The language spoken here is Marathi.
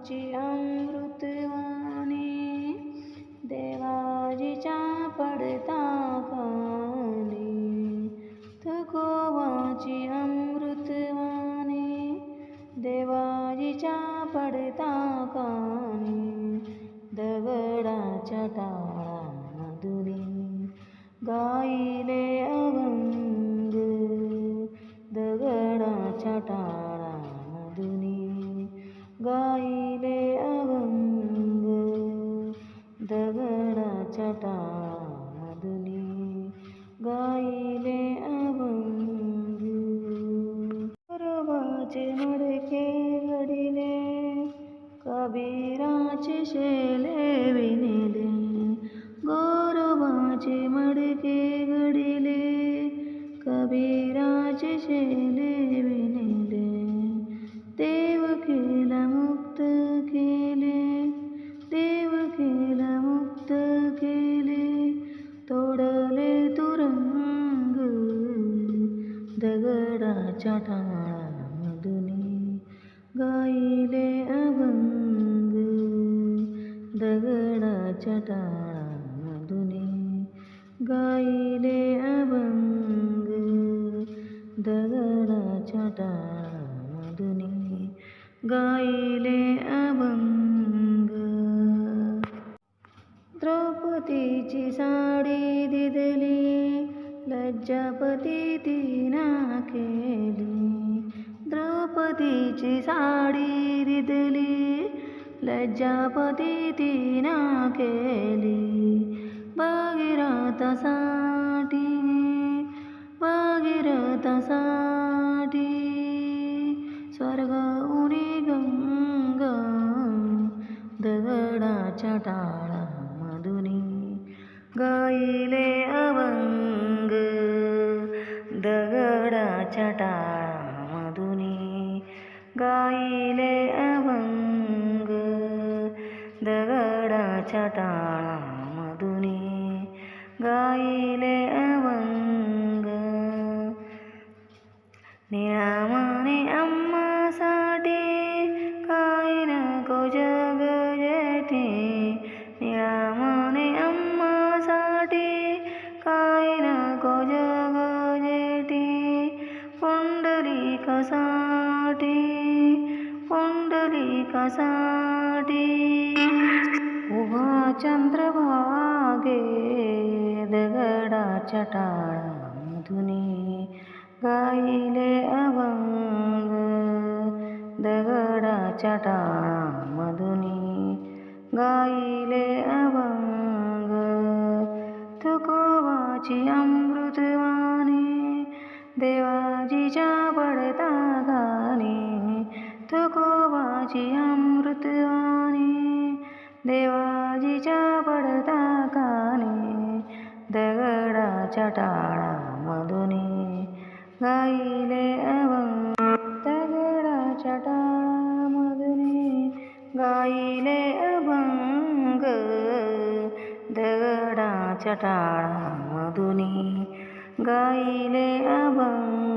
तुकोबाची अमृतवाणी देवाजीच्या पडता कानी तुकोबाची अमृतवाणी देवाजीच्या पडता कानी दगडाच्या टाळामधुनी गा दगडाच्या टाळामधुनी गाईले अभंग गर्वाचे मडके घडिले कबीराचे शेले विणिले गोरोबाचे मडके घडिले कबीराचे शेले विणिले दगडाच्या टाळामधून गाईले अभंग. दगडाच्या टाळामधून गाईले अभंग. दगडाच्या टाळामधून गाईले अभंग. द्रौपदीची साडी दिदली लज्जापती ती केली. द्रौपदीची साडी दिदली लज्जापती तिना केली. भगीरथसाठी भगीरथसाठी. स्वर्ग उनी गंग दगडाच्या टाळा मधुनी गाईले मधुनी गाईले अभंग दगडाच्या टाळामधुनी गाईले अभंग निळा पुंडलिकासाठी पुंडलिकासाठी उभा चंद्रभागे दगडाच्या टाळामधुनी गाईले अभंग. दगडाच्या टाळामधुनी गाईले अभंग. तुकोबाची अमृतवाणी देवाजीच्या पडता तुकोबाची अमृतवाणी देवाजीच्या पडता गाणी दगडाच्या टाळामधुनी गाईले अभंग दगडाच्या टाळामधुनी गाईले अभंग दगडाच्या टाळामधुनी गाईले अभंग